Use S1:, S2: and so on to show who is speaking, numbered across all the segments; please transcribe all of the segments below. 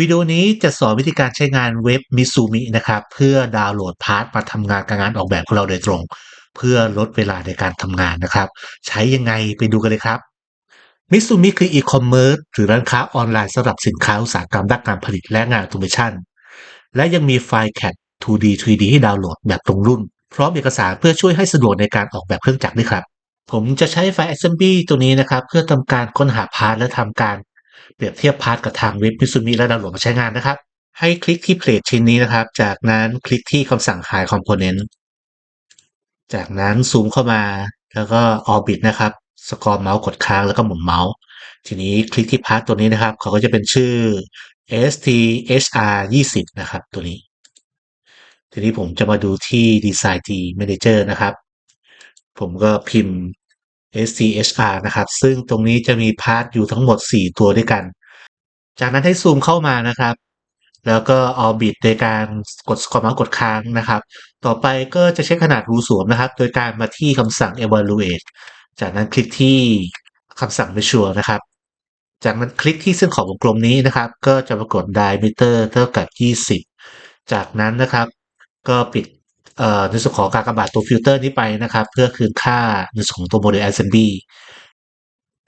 S1: วิดีโอนี้จะสอนวิธีการใช้งานเว็บ Mitsumi นะครับ เพื่อดาวน์โหลดพาร์ทมาทำงานกับงานออกแบบของเราโดยตรง เพื่อลดเวลาในการทำงานนะครับ ใช้ยังไงไปดูกันเลยครับ Mitsumi คืออีคอมเมิร์ซหรือร้านค้าออนไลน์สำหรับสินค้าอุตสาหกรรมด้านการผลิตและงานออโตเมชันและยังมีไฟล์ CAD 2D 3D ให้ดาวน์โหลดแบบตรงรุ่น พร้อมเอกสารเพื่อช่วยให้สะดวกในการออกแบบเครื่องจักรด้วยครับ ผมจะใช้ไฟล์ assembly ตัวนี้นะครับ เพื่อทำการค้นหาพาร์ทและทำการ เปรียบเทียบพาร์ทกับทางเว็บ Mitsumi และดาวน์โหลดมาใช้งานนะครับ ให้คลิกที่เพลทชิ้นนี้นะครับ จากนั้นคลิกที่คำสั่ง Hide Component จากนั้นซูมเข้ามาแล้วก็ Orbit นะครับสกอร์เมาส์กดค้างแล้วก็หมุนเมาส์ ทีนี้คลิกที่พาร์ทตัวนี้นะครับ เขาก็จะเป็นชื่อ STHR 20นะครับ ตัวนี้ ทีนี้ผมจะมาดูที่ Design T Manager นะครับ ผมก็พิมพ์ STHR นะครับ ซึ่งตรงนี้จะมีพาร์ทอยู่ทั้งหมด 4 ตัวด้วยกัน จากนั้นให้ซูมเข้ามานะครับ แล้วก็ Orbit โดยการกดสกอร์เมาส์กดค้างนะครับ ต่อไปก็จะใช้ขนาดรูสวมนะครับ โดยการมาที่คำสั่ง Evaluate จากนั้นคลิกที่คำสั่ง Measure นะครับ จากนั้นคลิกที่เส้นขอบวงกลมนี้นะครับ ก็จะปรากฏ diameter เท่ากับ 20 จากนั้นนะครับ ก็ปิด ในส่วนของการกำบัดตัวฟิลเตอร์นี้ไปนะครับ เพื่อคืนค่าในส่วนของตัวโมเดล assembly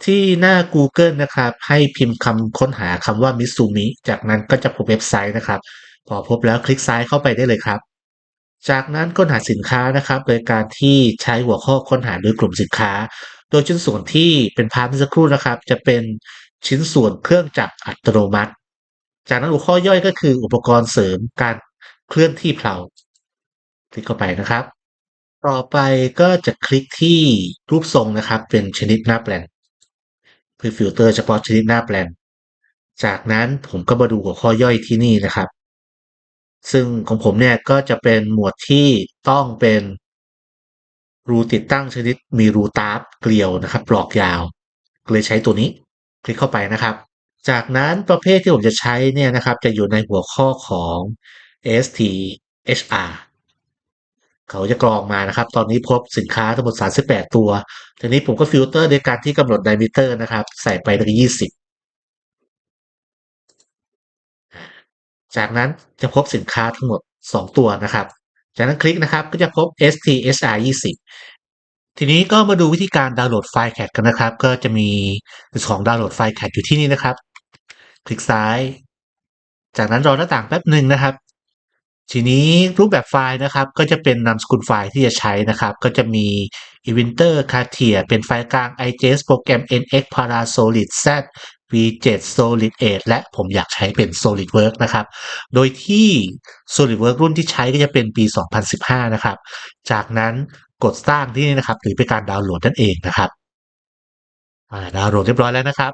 S1: ที่หน้า Google นะครับ ให้พิมพ์คำค้นหาคำว่า Mitsumi จากนั้นก็จะพบเว็บไซต์นะครับ พอพบแล้วคลิกซ้ายเข้าไปได้เลยครับ จากนั้นค้นหาสินค้านะครับ โดยการที่ใช้หัวข้อค้นหาโดยกลุ่มสินค้า โดยชิ้นส่วนที่เป็นพาร์ทเมื่อสักครู่นะครับ จะเป็นชิ้นส่วนเครื่องจักรอัตโนมัติ จากนั้นหัวข้อย่อยก็คืออุปกรณ์เสริมการเคลื่อนที่เพลา คลิกเข้าไปนะครับ ต่อไปก็จะคลิกที่รูปทรงนะครับ เป็นชนิดหน้าแปลนเพื่อฟิลเตอร์เฉพาะชนิดหน้าแปลนจากนั้นผมก็มาดูหัวข้อย่อยที่นี่นะครับ ซึ่งของผมเนี่ยก็จะเป็นหมวดที่ต้องเป็นรูติดตั้งชนิดมีรูตาร์ปเกลียวนะครับปลอกยาว เลยใช้ตัวนี้คลิกเข้าไปนะครับ จากนั้นประเภทที่ผมจะใช้เนี่ยนะครับ จะอยู่ในหัวข้อของ STHR เขาจะกรองมานะครับ ตอนนี้พบสินค้าทั้งหมด 38 ตัวทีนี้ผมก็ฟิลเตอร์โดยการที่กำหนด diameter นะครับ ใส่ไปที่ 20 จากนั้นจะพบสินค้าทั้งหมด 2 ตัวนะครับ จากนั้นคลิกนะครับก็จะพบ STSR 20 ทีนี้ก็มาดูวิธีการดาวน์โหลดไฟล์ CAD กันนะครับ ก็จะมีของดาวน์โหลดไฟล์ CAD อยู่ที่นี่นะครับ คลิกซ้าย จากนั้นรอหน้าต่างแป๊บหนึ่งนะครับ ทีนี้รูปแบบไฟล์นะครับก็จะเป็นนามสกุลไฟล์ที่จะใช้นะครับ ก็จะมี Inventor Cartier เป็นไฟล์กลาง IGS โปรแกรม NX Parasolid Z V7 Solid 8และผมอยากใช้เป็น SolidWorks นะครับ โดยที่ SolidWorks รุ่นที่ใช้ก็จะเป็นปี 2015 นะครับ จากนั้นกดสร้างที่นี่นะครับ หรือเป็นการดาวน์โหลดนั่นเองนะครับดาวน์โหลดเรียบร้อยแล้วนะครับ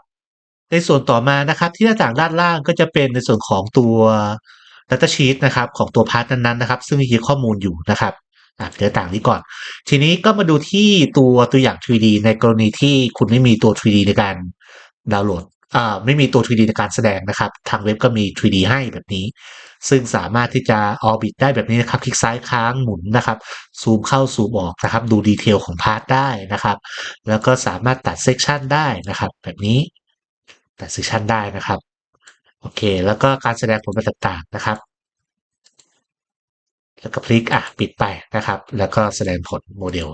S1: ในส่วนต่อมานะครับที่หน้าต่างด้านล่างก็จะเป็นในส่วนของตัว Data Sheet นะครับของตัวพาร์ทนั้นๆนะครับ ซึ่งมีข้อมูลอยู่นะครับอะเดี๋ยวต่างนี้ก่อน ทีนี้ก็มาดูที่ตัวตัวอย่าง 3D ในกรณีที่คุณไม่มีตัว 3D ในการดาวน์โหลดอ่าไม่มีตัว 3D ในการแสดงนะครับ ทางเว็บก็มี 3D ให้แบบนี้ ซึ่งสามารถที่จะ Orbit ได้แบบนี้นะครับ คลิกซ้ายค้างหมุนนะครับ ซูมเข้าซูมออกนะครับ ดูดีเทลของพาร์ทได้นะครับ แล้วก็สามารถตัดเซกชันได้นะครับ แบบนี้ตัดเซกชันได้นะครับ โอเค แล้วก็การแสดงผลต่างๆนะครับ แล้วก็คลิกอะปิดไปนะครับ แล้วก็แสดงผลโมเดล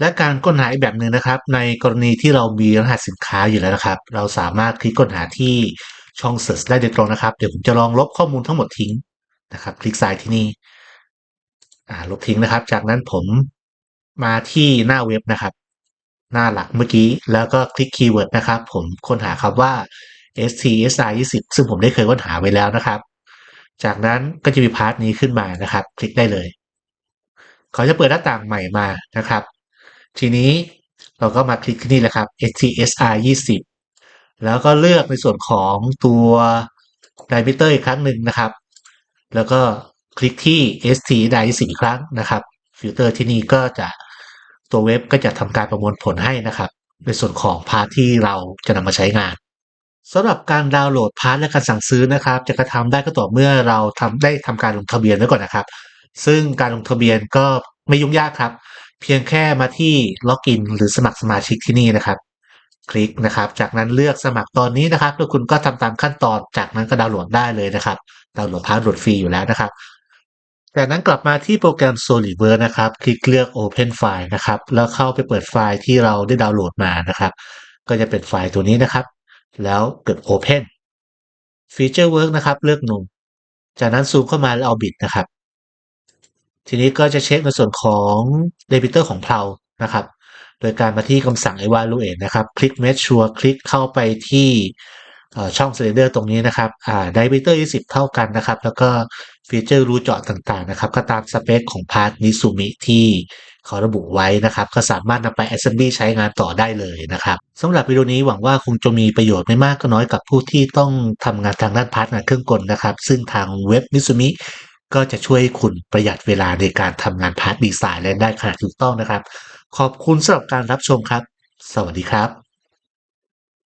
S1: และการค้นหาอีกแบบหนึ่งนะครับ ในกรณีที่เรามีรหัสสินค้าอยู่แล้วนะครับ เราสามารถคลิกค้นหาที่ช่อง Search ได้โดยตรงนะครับ เดี๋ยวผมจะลองลบข้อมูลทั้งหมดทิ้งนะครับ คลิกซ้ายที่นี่อ่าลบทิ้งนะครับ จากนั้นผมมาที่หน้าเว็บนะครับ หน้าหลักเมื่อกี้ แล้วก็คลิกคีย์เวิร์ดนะครับ ผมค้นหาคำว่า STSR 20 ซึ่งผมได้เคยค้นหาไว้แล้วนะครับ จากนั้นก็จะมีพาร์ทนี้ขึ้นมานะครับ คลิกได้เลยเขาจะเปิดหน้าต่างใหม่มานะครับ ทีนี้เราก็มาคลิกที่นี่แหละครับ STSR 20 แล้วก็เลือกในส่วนของตัว diameter อีกครั้งหนึ่งนะครับ แล้วก็คลิกที่ STSR 20อีกครั้งนะครับฟิลเตอร์ที่นี่ก็จะตัวเว็บก็จะทำการประมวลผลให้นะครับ ในส่วนของพาร์ทที่เราจะนำมาใช้งาน สำหรับการดาวน์โหลดพาร์ทและการสั่งซื้อนะครับ จะกระทำได้ก็ต่อเมื่อเราทำได้ทำการลงทะเบียนไว้ก่อนนะครับ ซึ่งการลงทะเบียนก็ไม่ยุ่งยากครับ เพียงแค่มาที่ล็อกอินหรือสมัครสมาชิกที่นี่นะครับ คลิกนะครับ จากนั้นเลือกสมัครตอนนี้นะครับแล้วคุณก็ทำตามขั้นตอนจากนั้นก็ดาวน์โหลดได้เลยนะครับ ดาวน์โหลดพาสโหลดฟรีอยู่แล้วนะครับจากนั้นกลับมาที่โปรแกรม SolidWorks นะครับ คลิกเลือก Open File นะครับ แล้วเข้าไปเปิดไฟล์ที่เราได้ดาวน์โหลดมานะครับ ก็จะเป็นไฟล์ตัวนี้นะครับ แล้วกด Open Feature Work นะครับ เลือก No จากนั้นซูมเข้ามาแล้วเอาบิดนะครับ ทีนี้ก็จะเช็คในส่วนของ Repeater ของเพลานะครับ โดยการมาที่คำสั่ง Evaluate นะครับ คลิก Make Sure คลิกเข้าไปที่ช่อช่อง Slider ตรงนี้นะครับอ่า Diameter 20 เท่ากันนะครับ แล้วก็ฟีเจอร์รูจาะต่างๆนะครับ ก็ตามสเปคของพาร์ทมิซูมิที่ เขาระบุไว้นะครับ ก็สามารถนำไป Assembly ใช้งานต่อได้เลยนะครับสำหรับวิดีโอนี้หวังว่าคงจะมีประโยชน์ไม่มากก็น้อยกับผู้ที่ต้องทำงานทางด้านพาร์ทงานเครื่องกลนะครับ ซึ่งทางเว็บมิซูมิก็จะช่วยคุณประหยัดเวลาในการทำงานพาร์ทดีไซน์และได้ขนาดถูกต้องนะครับ ขอบคุณสำหรับการรับชมครับ สวัสดีครับ